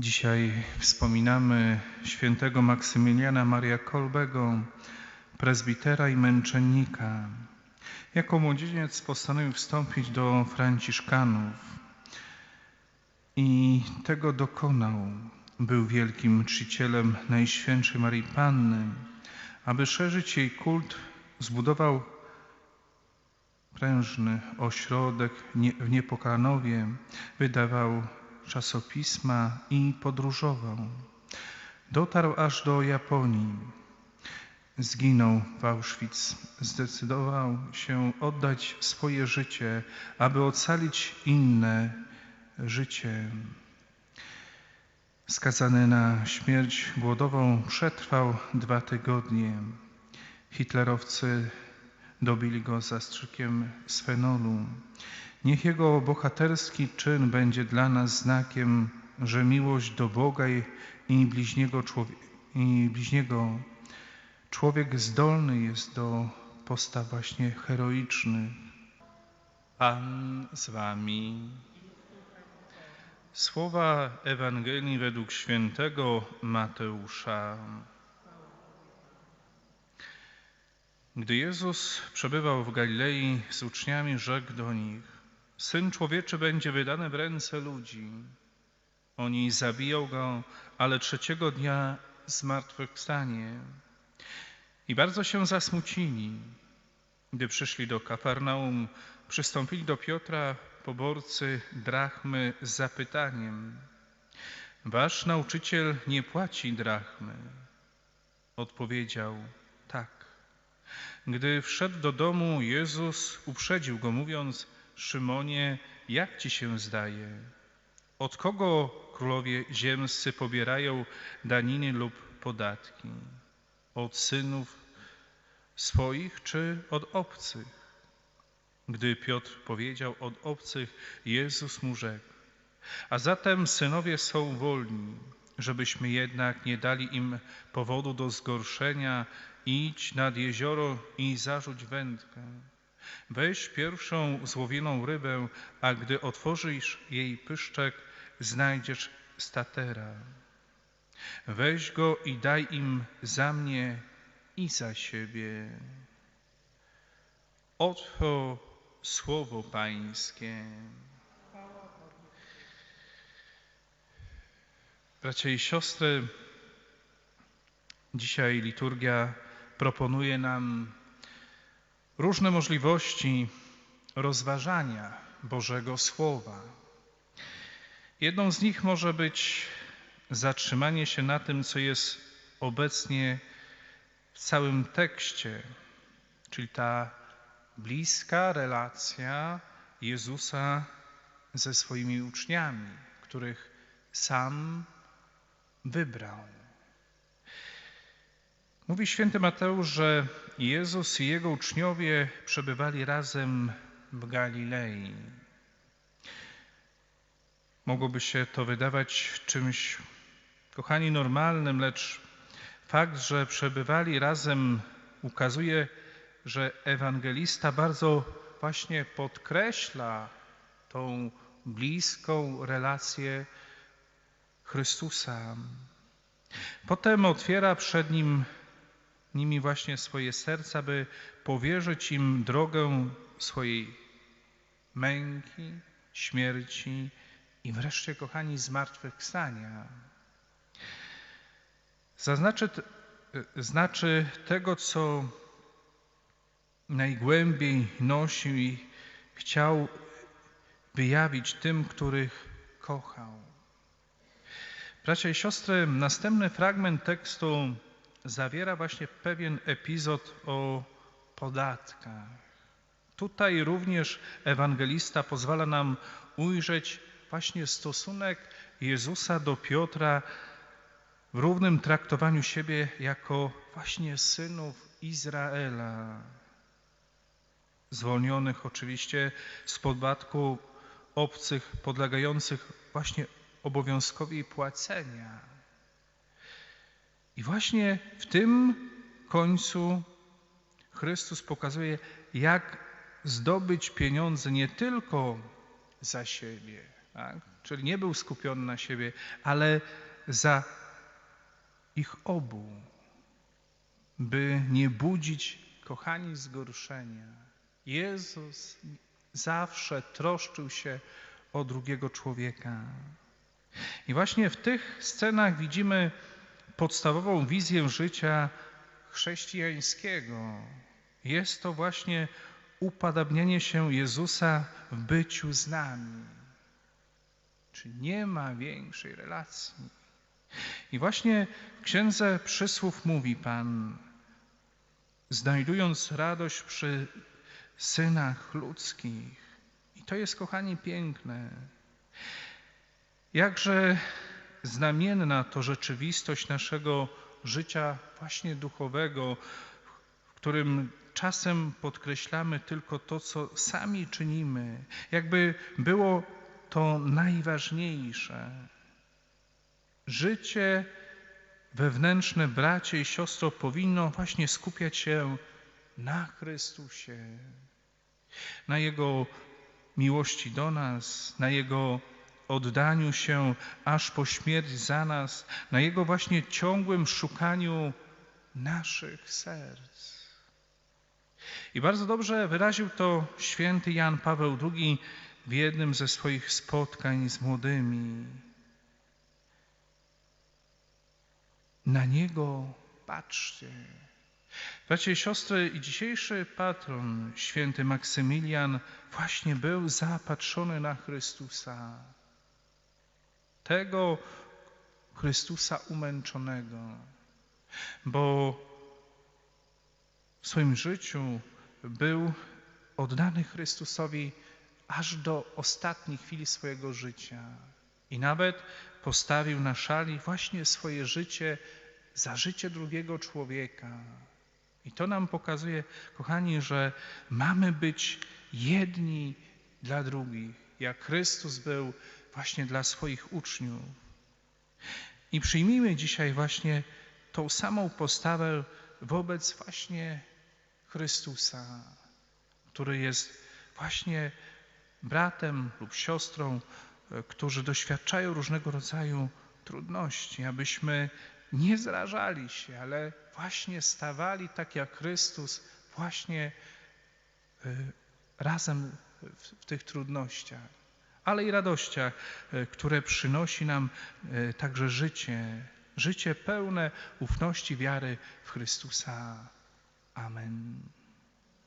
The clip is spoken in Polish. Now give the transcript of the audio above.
Dzisiaj wspominamy świętego Maksymiliana Maria Kolbego, prezbitera i męczennika. Jako młodzieniec postanowił wstąpić do Franciszkanów i tego dokonał. Był wielkim czcicielem Najświętszej Marii Panny. Aby szerzyć jej kult, zbudował prężny ośrodek w Niepokanowie, wydawał czasopisma i podróżował. Dotarł aż do Japonii. Zginął w Auschwitz. Zdecydował się oddać swoje życie, aby ocalić inne życie. Skazany na śmierć głodową przetrwał dwa tygodnie. Hitlerowcy dobili go zastrzykiem z fenolu. Niech Jego bohaterski czyn będzie dla nas znakiem, że miłość do Boga i bliźniego, człowieka, i bliźniego człowiek zdolny jest do postaw właśnie heroicznych. Pan z Wami. Słowa Ewangelii według świętego Mateusza. Gdy Jezus przebywał w Galilei z uczniami, rzekł do nich: Syn człowieczy będzie wydany w ręce ludzi. Oni zabiją go, ale trzeciego dnia zmartwychwstanie. I bardzo się zasmucili. Gdy przyszli do Kafarnaum, przystąpili do Piotra poborcy drachmy z zapytaniem: Wasz nauczyciel nie płaci drachmy. Odpowiedział: Tak. Gdy wszedł do domu, Jezus uprzedził go, mówiąc: Szymonie, jak ci się zdaje? Od kogo królowie ziemscy pobierają daniny lub podatki? Od synów swoich czy od obcych? Gdy Piotr powiedział od obcych, Jezus mu rzekł: A zatem synowie są wolni, żebyśmy jednak nie dali im powodu do zgorszenia, idź nad jezioro i zarzuć wędkę. Weź pierwszą złowioną rybę, a gdy otworzysz jej pyszczek, znajdziesz statera. Weź go i daj im za mnie i za siebie. Oto słowo Pańskie. Bracia i siostry, dzisiaj liturgia proponuje nam różne możliwości rozważania Bożego Słowa. Jedną z nich może być zatrzymanie się na tym, co jest obecnie w całym tekście, czyli ta bliska relacja Jezusa ze swoimi uczniami, których sam wybrał. Mówi święty Mateusz, że Jezus i jego uczniowie przebywali razem w Galilei. Mogłoby się to wydawać czymś, kochani, normalnym, lecz fakt, że przebywali razem, ukazuje, że ewangelista bardzo właśnie podkreśla tą bliską relację Chrystusa. Potem otwiera przed nim nimi właśnie swoje serca, by powierzyć im drogę swojej męki, śmierci i wreszcie, kochani, zmartwychwstania. Zaznaczy, znaczy tego, co najgłębiej nosił i chciał wyjawić tym, których kochał. Bracia i siostry, następny fragment tekstu zawiera właśnie pewien epizod o podatkach. Tutaj również ewangelista pozwala nam ujrzeć właśnie stosunek Jezusa do Piotra w równym traktowaniu siebie jako właśnie synów Izraela. Zwolnionych oczywiście z podatku obcych, podlegających właśnie obowiązkowi płacenia. I właśnie w tym końcu Chrystus pokazuje, jak zdobyć pieniądze nie tylko za siebie, tak? czyli nie był skupiony na siebie, ale za ich obu, by nie budzić, kochani, zgorszenia. Jezus zawsze troszczył się o drugiego człowieka. I właśnie w tych scenach widzimy podstawową wizję życia chrześcijańskiego. Jest to właśnie upadabnianie się Jezusa w byciu z nami. Czy nie ma większej relacji? I właśnie w Księdze Przysłów mówi Pan, znajdując radość przy synach ludzkich. I to jest, kochani, piękne. Jakże znamienna to rzeczywistość naszego życia właśnie duchowego, w którym czasem podkreślamy tylko to, co sami czynimy, jakby było to najważniejsze. Życie wewnętrzne, bracie i siostro, powinno właśnie skupiać się na Chrystusie, na Jego miłości do nas, na Jego oddaniu się aż po śmierć za nas, na Jego właśnie ciągłym szukaniu naszych serc. I bardzo dobrze wyraził to święty Jan Paweł II w jednym ze swoich spotkań z młodymi. Na Niego patrzcie. Bracie siostry, i dzisiejszy patron, święty Maksymilian, właśnie był zapatrzony na Chrystusa. Tego Chrystusa umęczonego. Bo w swoim życiu był oddany Chrystusowi aż do ostatniej chwili swojego życia. I nawet postawił na szali właśnie swoje życie za życie drugiego człowieka. I to nam pokazuje, kochani, że mamy być jedni dla drugich, jak Chrystus był właśnie dla swoich uczniów. I przyjmijmy dzisiaj właśnie tą samą postawę wobec właśnie Chrystusa, który jest właśnie bratem lub siostrą, którzy doświadczają różnego rodzaju trudności, abyśmy nie zrażali się, ale właśnie stawali tak jak Chrystus, właśnie e, razem w, tych trudnościach, ale i radościach, e, które przynosi nam także życie, życie pełne ufności wiary w Chrystusa. Amen.